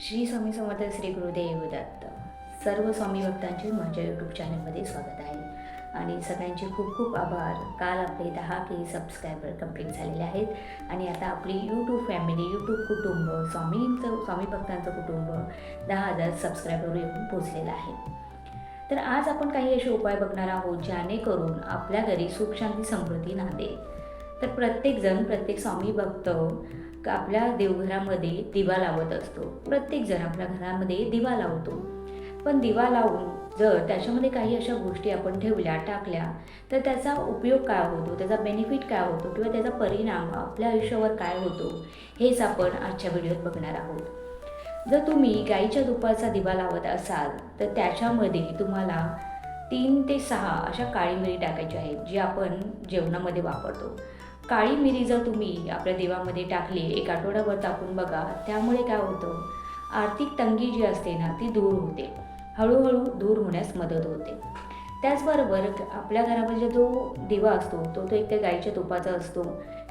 श्री स्वामी समर्थ श्री गुरुदेव दत्त. सर्व स्वामी भक्तांचे माझ्या यूट्यूब चॅनलमध्ये स्वागत आहे. आणि सगळ्यांचे खूप खूप आभार. काल आपले दहा के सबस्क्रायबर कंप्लीट झालेले आहेत. आणि आता आपली यूट्यूब फॅमिली यूट्यूब कुटुंब स्वामींचं स्वामी भक्तांचं कुटुंब दहा हजार सबस्क्रायबर येऊन पोचलेलं आहे. तर आज आपण काही असे उपाय बघणार आहोत जेणेकरून आपल्या घरी सुख शांती समृद्धी नांदेल. तर प्रत्येकजण प्रत्येक स्वामी भक्त आपल्या देवघरामध्ये दिवा लावत असतो. प्रत्येकजण आपल्या घरामध्ये दिवा लावतो. पण दिवा लावून जर त्याच्यामध्ये काही अशा गोष्टी आपण ठेवल्या टाकल्या तर त्याचा उपयोग काय होतो? त्याचा बेनिफिट काय होतो? किंवा त्याचा परिणाम आपल्या आयुष्यावर काय होतो? हेच आपण आजच्या व्हिडिओत बघणार आहोत. जर तुम्ही गाईच्या दुपारचा दिवा लावत असाल तर त्याच्यामध्ये तुम्हाला तीन ते सहा अशा काळी मिरी टाकायच्या आहेत जी आपण जेवणामध्ये वापरतो. काळी मिरी जर तुम्ही आपल्या देवामध्ये टाकली एक आठवड्याभर तापून बघा त्यामुळे काय होतं? आर्थिक तंगी जी असते ना ती दूर होते. हळूहळू दूर होण्यास मदत होते. त्याचबरोबर आपल्या घरामध्ये जो दिवा असतो तो तो एक त्या गाईच्या तुपाचा असतो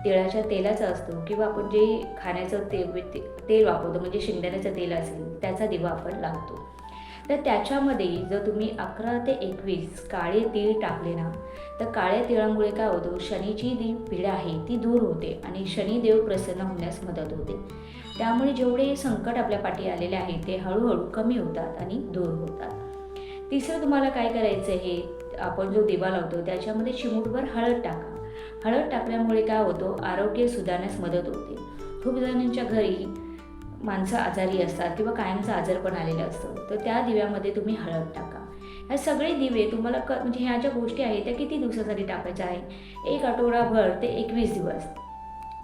तिळाच्या तेलाचा असतो किंवा आपण जे खाण्याचं ते ते- तेल वापरतो म्हणजे शेंगदाण्याचं तेल असेल त्याचा दिवा आपण लावतो. तर त्याच्यामध्ये जर तुम्ही अकरा ते एकवीस काळे तीळ टाकले ना तर काळ्या तिळामुळे काय होतं? शनीची जी पीडा आहे ती दूर होते आणि शनिदेव प्रसन्न होण्यास मदत होते. त्यामुळे जेवढे संकट आपल्या पाठी आलेले आहे ते हळूहळू कमी होतात आणि दूर होतात. तिसरं तुम्हाला काय करायचं हे आपण जो दिवा लावतो त्याच्यामध्ये चिमूटभर हळद टाका. हळद टाकल्यामुळे काय होतं? आरोग्य सुधारण्यास मदत होते. खूप जणांच्या घरी माणसं आजारी असतात किंवा कायमचं आजारपण आलेलं असतं तर त्या दिव्यामध्ये तुम्ही हळद टाका. ह्या सगळे दिवे तुम्हाला क म्हणजे ह्या ज्या गोष्टी आहेत त्या किती दिवसासाठी टाकायच्या आहे? एक आठवडाभर ते एकवीस दिवस.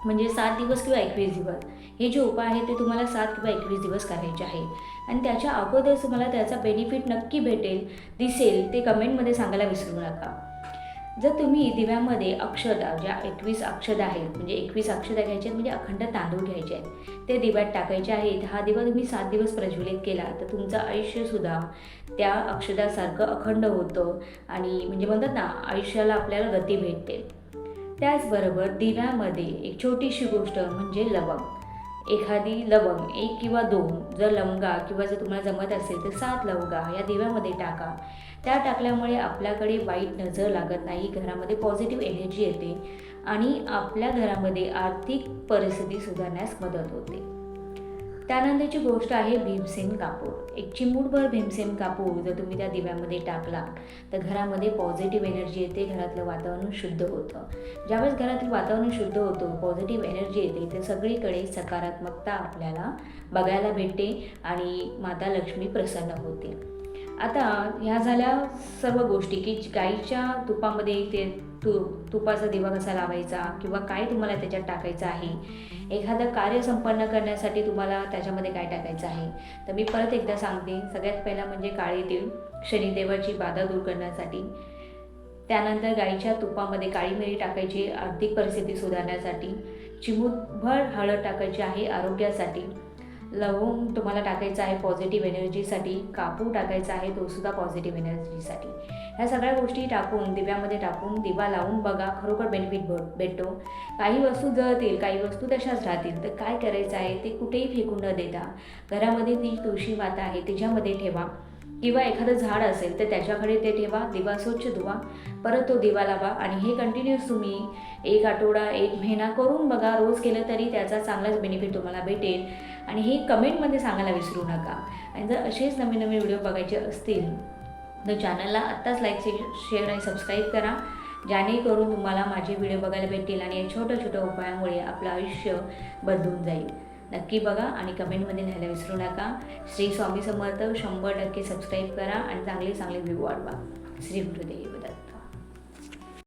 म्हणजे सात दिवस किंवा एकवीस दिवस. हे जे उपाय आहेत ते तुम्हाला सात किंवा एकवीस दिवस करायचे आहे आणि त्याच्या अगोदर तुम्हाला त्याचा बेनिफिट नक्की भेटेल दिसेल ते कमेंटमध्ये सांगायला विसरू नका. जर तुम्ही दिव्यामध्ये अक्षदा ज्या म्हणजे एकवीस अक्षदा आहेत म्हणजे एकवीस अक्षदा घ्यायची आहेत म्हणजे अखंड तांदूळ घ्यायचे आहेत ते दिव्यात टाकायचे आहेत. हा दिवा तुम्ही सात दिवस प्रज्वलित केला तर तुमचं आयुष्यसुद्धा त्या अक्षदासारखं अखंड होतं आणि म्हणजे म्हणतात ना आयुष्याला आपल्याला गती भेटते. त्याचबरोबर दिव्यामध्ये एक छोटीशी गोष्ट म्हणजे लवंग. एखादी लवंग एक किंवा दोन जर लवंगा किंवा जर तुम्हाला जमत असेल तर सात लवंगा या दिव्यामध्ये टाका. त्या टाकल्यामुळे आपल्याकडे वाईट नजर लागत नाही घरामध्ये पॉझिटिव्ह एनर्जी येते आणि आपल्या घरामध्ये आर्थिक परिस्थिती सुधारण्यास मदत होते. त्यानंतरची गोष्ट आहे भीमसेन कापूर. एक चिमूटभर भीमसेन कापूर जर तुम्ही त्या दिव्यामध्ये टाकला तर घरामध्ये पॉझिटिव्ह एनर्जी येते घरातलं वातावरण शुद्ध होतं. ज्यावेळेस घरातील वातावरण शुद्ध होतं पॉझिटिव्ह एनर्जी येते तर सगळीकडे सकारात्मकता आपल्याला बघायला भेटते आणि माता लक्ष्मी प्रसन्न होते. आता ह्या झाल्या सर्व गोष्टी की गाईच्या तुपामध्ये ते तु तुपाचा दिवा कसा लावायचा किंवा काय तुम्हाला त्याच्यात टाकायचं आहे? एखादं कार्य संपन्न करण्यासाठी तुम्हाला त्याच्यामध्ये काय टाकायचं आहे? तर मी परत एकदा सांगते. सगळ्यात पहिला म्हणजे काळे तीळ शनिदेवाची बाधा दूर करण्यासाठी. त्यानंतर गाईच्या तुपामध्ये काळी मिरी टाकायची आर्थिक परिस्थिती सुधारण्यासाठी. चिमूटभर हळद टाकायची आहे आरोग्यासाठी. लवंग तुम्हाला टाकायचं आहे पॉझिटिव्ह एनर्जीसाठी कापूर टाकायचा आहे तो सुद्धा पॉझिटिव्ह एनर्जीसाठी ह्या सगळ्या गोष्टी टाकून दिव्यामध्ये टाकून दिवा लावून बघा खरोखर बेनिफिट भ भेटतो. काही वस्तू जळतील काही वस्तू तशाच राहतील तर काय करायचं आहे ते कुठेही फेकून न देता घरामध्ये ती तुळशी माता आहे तिच्यामध्ये ठेवा. किंवा एखादं झाड असेल तर त्याच्याकडे ते ठेवा दिवा स्वच्छ धुवा परत तो दिवा लावा. आणि हे कंटिन्युअस तुम्ही एक आठवडा एक महिना करून बघा रोज केलं तरी त्याचा चांगलाच बेनिफिट तुम्हाला भेटेल. आणि हे कमेंटमध्ये सांगायला विसरू नका. आणि जर असेच नवीन नवीन व्हिडिओ बघायचे असतील तर चॅनलला आत्ताच लाईक शेअर आणि सबस्क्राईब करा. जेणेकरून तुम्हाला माझे व्हिडिओ बघायला भेटतील आणि या छोट्या छोट्या उपायामुळे आपलं आयुष्य बदलून जाईल. नक्की बघा आणि कमेंटमध्ये लिहायला विसरू नका. श्री स्वामी समर्थ शंभर टक्के सबस्क्राईब करा आणि चांगले चांगले व्ह्यू वाढवा श्री गुरुदेव दत्त